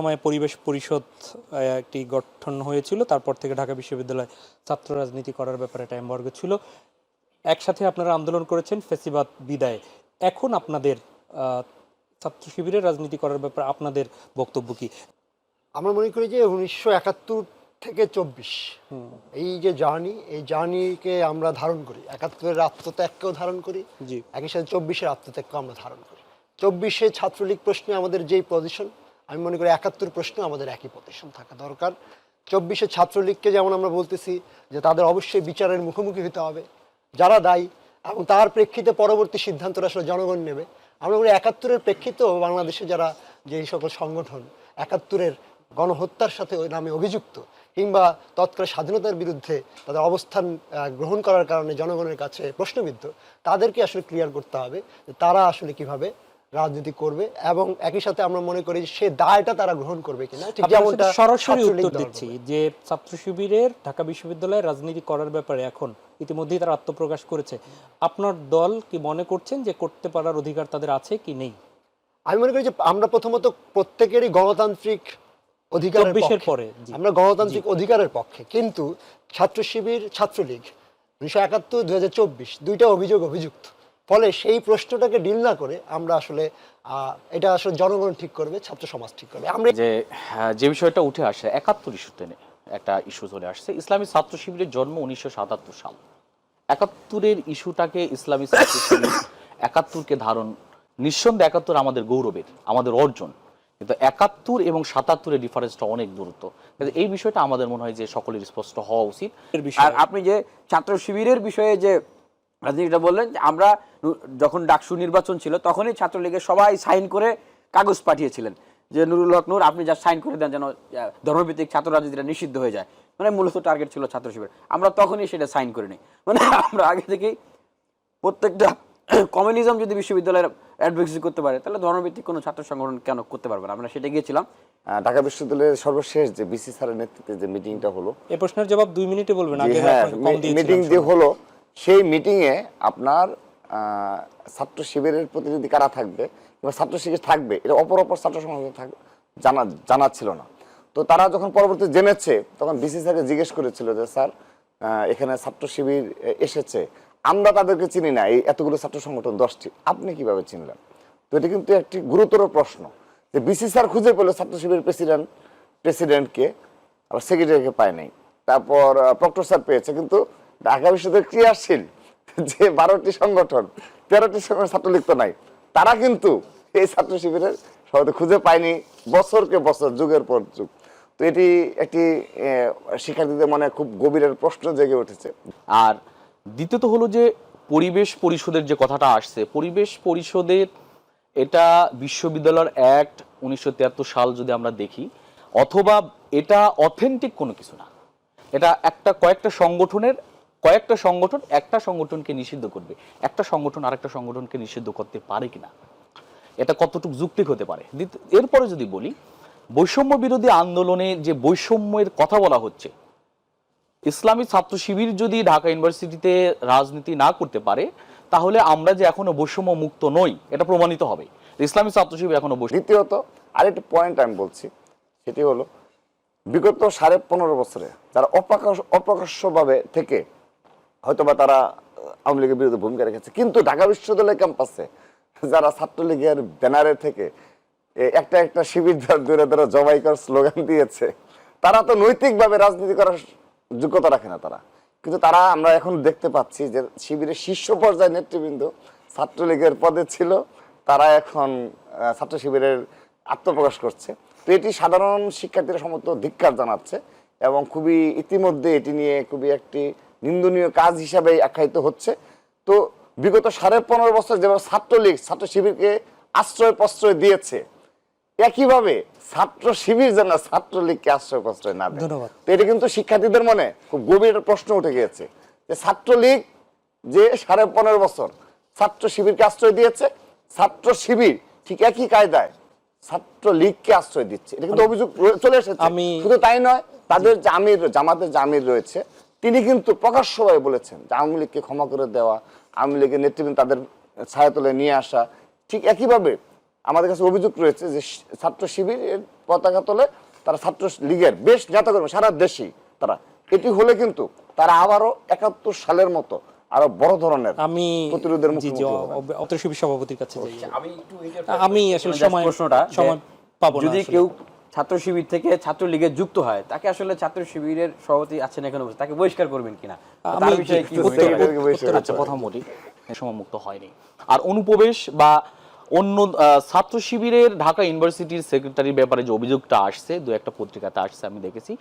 সময় পরিবেশ পরিষদ একটি গঠন হয়েছিল। তারপর থেকে ঢাকা বিশ্ববিদ্যালয় ছাত্র রাজনীতি করার ব্যাপারে একটা এম্বার্গো ছিল। একসাথে আপনারা আন্দোলন করেছেন ফেসিবাদ বিদায়। এখন আপনাদের ছাত্র শিবিরের রাজনীতি করার ব্যাপারে আপনাদের বক্তব্য কি? আমরা মনে করি যে উনিশশো একাত্তর থেকে চব্বিশ এই যে জার্নি এই জার্নিকে আমরা ধারণ করি। একাত্তরের আত্মত্যাগকেও ধারণ করি। জি। একই সাথে চব্বিশের আত্মত্যাগকেও আমরা ধারণ করি। চব্বিশে ছাত্রলীগ প্রশ্নে আমাদের যেই পজিশন আমি মনে করি একাত্তর প্রশ্ন আমাদের একই পজিশন থাকা দরকার। চব্বিশে ছাত্রলীগকে যেমন আমরা বলতেছি যে তাদের অবশ্যই বিচারের মুখোমুখি হতে হবে, যারা দায়ী এবং তার প্রেক্ষিতে পরবর্তী সিদ্ধান্তটা আসলে জনগণ নেবে। আমরা বলি একাত্তরের প্রেক্ষিতেও বাংলাদেশে যারা যে সকল সংগঠন একাত্তরের গণহত্যার সাথে ওই নামে অভিযুক্ত কিংবা তৎকালীন স্বাধীনতার বিরুদ্ধে তাদের অবস্থান গ্রহণ করার কারণে জনগণের কাছে প্রশ্নবিদ্ধ, তাদেরকে আসলে ক্লিয়ার করতে হবে তারা আসলে কীভাবে রাজনীতি করবে এবং একই সাথে আমরা মনে করি সে দায়টা তারা গ্রহণ করবে কিনা ঠিক যেমনটা সরাসরি উত্তর দিচ্ছি যে ছাত্র শিবিরের ঢাকা বিশ্ববিদ্যালয়ে রাজনীতি করার ব্যাপারে এখন ইতিমধ্যেই তারা আত্মপ্রকাশ করেছে। আপনার দল কি মনে করছেন যে করতে পারার অধিকার তাদের আছে কি নেই? আমি মনে করি যে আমরা প্রথমত প্রত্যেকেরই গণতান্ত্রিক অধিকারের। পরে আমরা গণতান্ত্রিক অধিকারের পক্ষে। কিন্তু ছাত্র শিবির ছাত্রলীগ উনিশশো একাত্তর দুই হাজার চব্বিশ দুইটা অভিযোগ অভিযুক্ত। ফলে সেই প্রশ্নটাকে ডিল না করে আমরা আসলে আহ, এটা আসলে জনগণ ঠিক করবে ছাত্র সমাজ ঠিক করবে। আমরা যে হ্যাঁ, যে বিষয়টা উঠে আসে একাত্তর ইস্যুতে একটা ইস্যু চলে আসছে। ইসলামী ছাত্র শিবিরের জন্ম উনিশশো সাতাত্তর সাল। একাত্তরের ইস্যুটাকে ইসলামী ছাত্র শিবির একাত্তরকে ধারণ নিঃসন্দেহে একাত্তর আমাদের গৌরবের আমাদের অর্জন। কিন্তু একাত্তর এবং সাতাত্তরের ডিফারেন্সটা অনেক দূরত্ব। কিন্তু এই বিষয়টা আমাদের মনে হয় যে সকলের স্পষ্ট হওয়া উচিত। এর বিষয়ে। আর আপনি যে ছাত্র শিবিরের বিষয়ে যে রাজনীতিটা বললেন যে আমরা যখন ডাকসু নির্বাচন ছিল তখনই ছাত্রলীগের সবাই সাইন করে কাগজ পাঠিয়েছিলেন যে নুরুল হক নূর আপনি যা সাইন করে দেন যেন ধর্মভিত্তিক ছাত্র রাজনীতিটা নিষিদ্ধ হয়ে যায়। মানে মূলত টার্গেট ছিল ছাত্র শিবির। আমরা তখনই সেটা সাইন করে নিই মানে আমরা আগে থেকেই প্রত্যেকটা কমিউনিজম যদি বিশ্ববিদ্যালয়ের অ্যাডভোকেসি করতে পারে তাহলে ধর্মভিত্তিক কোনো ছাত্র সংগঠন কেন করতে পারবে না? আমরা সেটা গিয়েছিলাম। ঢাকা বিশ্ববিদ্যালয়ের সর্বশেষ যে বিসি স্যারের নেতৃত্বে যে মিটিংটা হলো এই প্রশ্নের জবাব দুই মিনিটে বলবেন হ্যাঁ মিটিং যে হলো সেই মিটিংয়ে আপনার ছাত্র শিবিরের প্রতিনিধি কারা থাকবে, কিংবা ছাত্র শিবির থাকবে, এটা অপর অপর ছাত্র সংগঠন জানা জানা ছিল না। তো তারা যখন পরবর্তী জেনেছে, তখন বিসি স্যারকে জিজ্ঞেস করেছিল যে, স্যার এখানে ছাত্র শিবির এসেছে। আমরা তাদেরকে চিনি না, এই এতগুলো ছাত্র সংগঠন দশটি। আপনি কীভাবে চিনলেন? তো এটা কিন্তু একটি গুরুতর প্রশ্ন যে বিসি স্যার খুঁজে পেল ছাত্র শিবিরের প্রেসিডেন্ট প্রেসিডেন্টকে আবার সেক্রেটারিকে পায় নাই। তারপর প্রক্টর স্যার পেয়েছে। কিন্তু ঢাকা বিশ্ববিদ্যালয়ের ক্রিয়াশীল যে বারোটি সংগঠন, তেরোটি সংগঠন ছাত্রলীগ তো নাই। তারা কিন্তু এই ছাত্র শিবিরের সবাই খুঁজে পায়নি, বছরকে বছর, যুগের পর যুগ। তো এটি একটি শিক্ষার্থীদের মনে খুব গভীরের প্রশ্ন জেগে উঠেছে। আর দ্বিতীয়ত হলো যে পরিবেশ পরিষদের যে কথাটা আসছে, পরিবেশ পরিষদের এটা বিশ্ববিদ্যালয়ের অ্যাক্ট উনিশশো সাল যদি আমরা দেখি, অথবা এটা অথেন্টিক কোনো কিছু না। এটা একটা কয়েকটা সংগঠনের কয়েকটা সংগঠন একটা সংগঠনকে নিষিদ্ধ করবে। একটা সংগঠন আরেকটা সংগঠনকে নিষিদ্ধ করতে পারে কিনা? এটা কতটুকু যুক্তিক হতে পারে? এরপরে যদি বলি, বৈষম্য বিরোধী আন্দোলনে যে বৈষম্যের কথা বলা হচ্ছে, ইসলামী ছাত্র শিবির যদি ঢাকা ইউনিভার্সিটিতে রাজনীতি না করতে পারে, তাহলে আমরা যে এখনও বৈষম্য মুক্ত নই, এটা প্রমাণিত হবে। ইসলামী ছাত্র শিবির এখনও দ্বিতীয়ত, আরেকটি পয়েন্ট আমি বলছি, সেটি হলো, বিগত সাড়ে পনেরো বছরে, যারা অপ্রকাশ, অপ্রকাশ্যভাবে থেকে হয়তোবা তারা আওয়ামী লীগের বিরুদ্ধে ভূমিকা রেখেছে। কিন্তু ঢাকা বিশ্ববিদ্যালয় ক্যাম্পাসে যারা ছাত্রলীগের ব্যানারে থেকে একটা একটা শিবির ধর দূরে জবাই করার স্লোগান দিয়েছে, তারা তো নৈতিকভাবে রাজনীতি করার যোগ্যতা রাখে না তারা। কিন্তু তারা, আমরা এখন দেখতে পাচ্ছি যে শিবিরের শীর্ষ পর্যায়ে নেতৃবৃন্দ ছাত্রলীগের পদে ছিল, তারা এখন ছাত্র শিবিরের আত্মপ্রকাশ করছে। তো এটি সাধারণ শিক্ষার্থীরা সমস্ত ধিক্কার জানাচ্ছে এবং খুবই ইতিমধ্যে এটি নিয়ে খুবই একটি নিন্দনীয় কাজ হিসাবে আখ্যায়িত হচ্ছে। তো বিগত সাড়ে পনেরো বছর যেভাবে ছাত্রলীগ ছাত্র শিবিরকে আশ্রয় প্রশ্রয় দিয়েছে একইভাবে ছাত্র শিবির যেন ছাত্রলীগকে আশ্রয় প্রশ্রয় না দেয়। ধন্যবাদ। তো এটা কিন্তু শিক্ষার্থীদের মনে খুব গভীর একটা প্রশ্ন উঠে গিয়েছে যে ছাত্রলীগ যে সাড়ে পনেরো বছর ছাত্র শিবিরকে আশ্রয় দিয়েছে ছাত্র শিবির ঠিক একই কায়দায় ছাত্র লীগকে আশ্রয় দিচ্ছে। এটা কিন্তু অভিযোগ চলে এসেছে। শুধু তাই নয় তাদের যে আমির জামাতের যে আমির রয়েছে। তিনি কিন্তু প্রকাশ্যভাবে বলেছেন যে আওয়ামী লীগকে ক্ষমা করে দেওয়া আওয়ামী লীগের নেতৃবৃন্দ তাদের ছায়াতলে নিয়ে আসা। ঠিক একইভাবে আমাদের কাছে অভিযোগ রয়েছে যে ছাত্র শিবির পতাকা তোলে তারা ছাত্র লীগের বেশ নেতা কর্মী সারা দেশেই তারা। এটি হলে কিন্তু তারা আবারও একাত্তর সালের মতো আরও বড় ধরনের আমি প্রতিরোধের মুখোমুখি অত্র সভাপতির কাছে যাই। আমি একটু আমি আসলে সময় প্রশ্নটা সময় পাবো যদি কেউ ছাত্র শিবির থেকে ছাত্র লীগে যুক্ত হয় তাকে আসলে ছাত্র শিবিরের সভাপতি আছেন এখানে তাকে বহিষ্কার করবেন কিনা? তার বিষয়ে কি আচ্ছা প্রথমটি সময়মুক্ত হয়নি। আর অনুপ্রবেশ বা অন্য ছাত্র শিবিরের ঢাকা ইউনিভার্সিটির সেক্রেটারির ব্যাপারে যে অভিযোগটা আসছে দু একটা পত্রিকাতে আসছে আমি দেখেছি।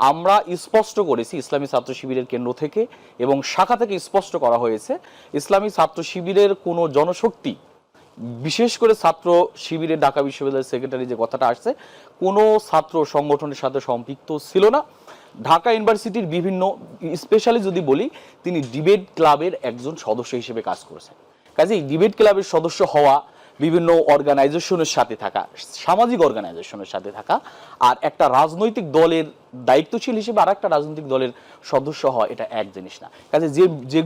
আমরা স্পষ্ট করেছি ইসলামী ছাত্র শিবিরের কেন্দ্র থেকে এবং শাখা থেকে স্পষ্ট করা হয়েছে ইসলামী ছাত্র শিবিরের কোনো জনশক্তি বিশেষ করে ছাত্র শিবিরের ঢাকা বিশ্ববিদ্যালয়ের সেক্রেটারি যে কথাটা আসছে, কোনো ছাত্র সংগঠনের সাথে সম্পৃক্ত ছিল না। ঢাকা ইউনিভার্সিটির বিভিন্ন স্পেশালি যদি বলি, তিনি ডিবেট ক্লাবের একজন সদস্য হিসেবে কাজ করেছেন। কাজেই ডিবেট ক্লাবের সদস্য হওয়া, বিভিন্ন অর্গানাইজেশনের সাথে থাকা, সামাজিক অর্গানাইজেশনের সাথে থাকা, আর একটা রাজনৈতিক দলের দায়িত্বশীল হিসেবে আর একটা রাজনৈতিক দলের সদস্য হওয়া এটা এক জিনিস না। কাজে যে যে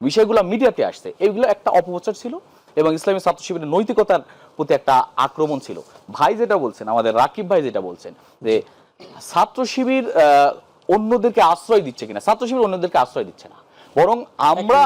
বিষয়গুলো মিডিয়াতে আসছে, এগুলো একটা অপপ্রচার ছিল। এবং ইসলামী ছাত্র শিবিরের নৈতিকতার প্রতি একটা আক্রমণ ছিল। ভাই যেটা বলছেন আমাদের রাকিব ভাই যেটা বলছেন যে ছাত্র শিবির অন্যদেরকে আশ্রয় দিচ্ছে কিনা ছাত্র শিবির অন্যদেরকে আশ্রয় দিচ্ছে না। বরং আমরা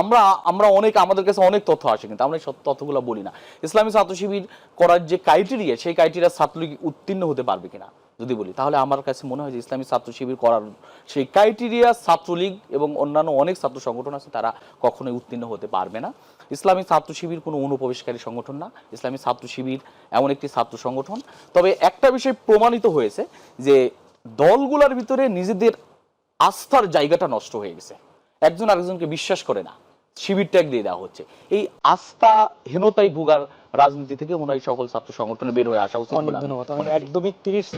আমরা আমরা অনেক আমাদের কাছে অনেক তথ্য আসে কিন্তু আমরা সব তথ্যগুলো বলি না। ইসলামী ছাত্র শিবির করার যে ক্রাইটেরিয়া সেই ক্রাইটেরিয়া ছাত্রলীগ উত্তীর্ণ হতে পারবে কিনা যদি বলি, তাহলে আমার কাছে মনে হয় যে ইসলামী ছাত্র শিবির করার সেই ক্রাইটেরিয়া ছাত্রলীগ এবং অন্যান্য অনেক ছাত্র সংগঠন আছে, তারা কখনোই উত্তীর্ণ হতে পারবে না। ইসলামী ছাত্র শিবির কোনো অনুপ্রবেশকারী সংগঠন না। ইসলামী ছাত্র শিবির এমন একটি ছাত্র সংগঠন। তবে একটা বিষয় প্রমাণিত হয়েছে যে দলগুলোর ভিতরে নিজেদের আস্থার জায়গাটা নষ্ট হয়ে গেছে। একজন আরেকজনকে বিশ্বাস করে না। শিবির ট্যাগ দিয়ে দেওয়া হচ্ছে এই আস্থা হীনতাই ভোগার রাজনীতি থেকে মনে হয় সকল ছাত্র সংগঠনে বের হয়ে আসা উচিত মনে। একদমই তিরিশ